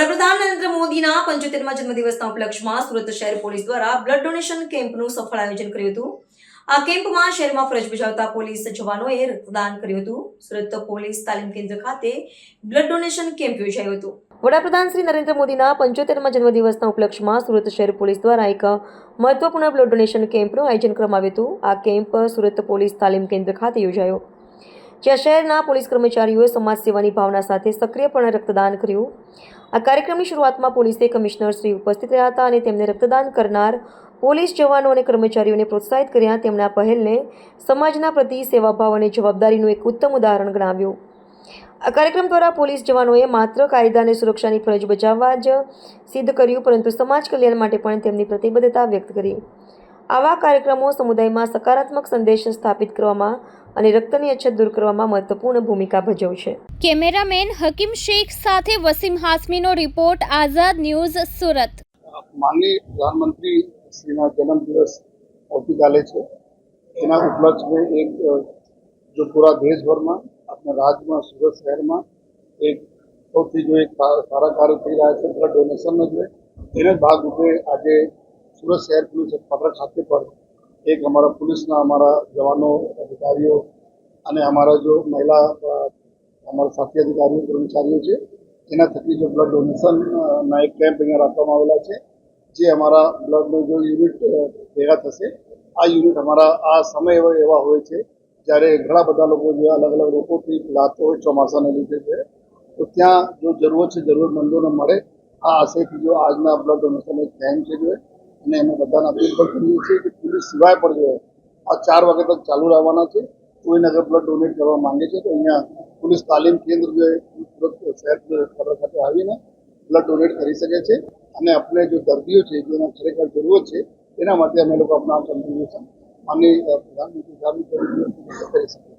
વડાપ્રધાન નરેન્દ્ર મોદીના પંચોતેરમા જન્મદિવસના ઉપલક્ષમાં સુરત શહેર પોલીસ દ્વારા બ્લડ ડોનેશન કેમ્પનું સફળ આયોજન કર્યું હતું. આ કેમ્પમાં શહેરમાં ફરજ બજાવતા પોલીસ જવાનોએ રક્તદાન કર્યું હતું. સુરત પોલીસ તાલીમ કેન્દ્ર ખાતે બ્લડ ડોનેશન કેમ્પ યોજાયો હતો. વડાપ્રધાન શ્રી નરેન્દ્ર મોદીના પંચોતેરમા જન્મદિવસના ઉપલક્ષમાં સુરત શહેર પોલીસ દ્વારા એક મહત્વપૂર્ણ બ્લડ ડોનેશન કેમ્પનું આયોજન કરવામાં આવ્યું હતું. આ કેમ્પ સુરત પોલીસ તાલીમ કેન્દ્ર ખાતે યોજાયો. જ્યાં શહેરના પોલીસ કર્મચારીઓએ સમાજ સેવાની ભાવના સાથે સક્રિયપણે રક્તદાન કર્યું. આ કાર્યક્રમની શરૂઆતમાં પોલીસે કમિશનર શ્રી ઉપસ્થિત રહ્યા હતા અને તેમને રક્તદાન કરનાર પોલીસ જવાનો અને કર્મચારીઓને પ્રોત્સાહિત કર્યા. તેમણે આ પહેલને સમાજના પ્રતિ સેવાભાવ અને જવાબદારીનું એક ઉત્તમ ઉદાહરણ ગણાવ્યું. આ કાર્યક્રમ દ્વારા પોલીસ જવાનોએ માત્ર કાયદા અને સુરક્ષાની ફરજ બજાવવા જ સિદ્ધ કર્યું, પરંતુ સમાજ કલ્યાણ માટે પણ તેમની પ્રતિબદ્ધતા વ્યક્ત કરી. આવા કાર્યક્રમો સમુદાયમાં સકારાત્મક સંદેશ સ્થાપિત કરવામાં અને રક્તની અછત દૂર કરવામાં મહત્વપૂર્ણ ભૂમિકા ભજવશે. કેમેરામેન હકીમ શેખ સાથે વસીમ હાસમીનો રિપોર્ટ આઝાદ ન્યૂઝ સુરત. માનનીય પ્રધાનમંત્રી શ્રીના જન્મદિવસ આવતીકાલે છે. એના ઉપલક્ષમાં એક જો પૂરા દેશભરમાં આપણા રાજ્યમાં સુરત શહેરમાં એક સૌથી જો એક સારા કાર્ય થઈ રહ્યા છે બ્લડ ડોનેશનનો જ એને ભાગરૂપે આજે સુરત શહેર પોલીસ પત્ર ખાતે પર એક અમારા પોલીસના અમારા જવાનો અધિકારીઓ અને અમારા જો મહિલા અમારા સાથી અધિકારીઓ, કર્મચારીઓ છે, એના થકી જો બ્લડ ડોનેશનના એક કેમ્પ અહીંયા રાખવામાં આવેલા છે, જે અમારા બ્લડનું જો યુનિટ ભેગા થશે, આ યુનિટ અમારા આ સમય એવા હોય છે, જ્યારે ઘણા બધા લોકો જે અલગ અલગ રોગોથી પીડાતો હોય, ચોમાસાને લીધે છે, તો ત્યાં જો જરૂરત છે, જરૂરતમંદોને મળે, આ આશયથી જો આજના બ્લડ ડોનેશન એક કેમ્પ છે, જો અને અમે બધાને અપીલ પણ કરીએ છીએ કે પોલીસ સિવાય પણ જો આ ચાર વાગે તક ચાલુ રહેવાના છે. કોઈને અગર બ્લડ ડોનેટ કરવા માંગે છે તો અહીંયા પોલીસ તાલીમ કેન્દ્ર જે શહેર ખબર ખાતે આવીને બ્લડ ડોનેટ કરી શકે છે. અને આપણે જો દર્દીઓ છે, જેને ખરેખર જરૂરત છે, એના માટે અમે લોકો આપણા કન્ટ્રીબ્યુશન માનની પ્રધાનમંત્રી કરી શકીએ.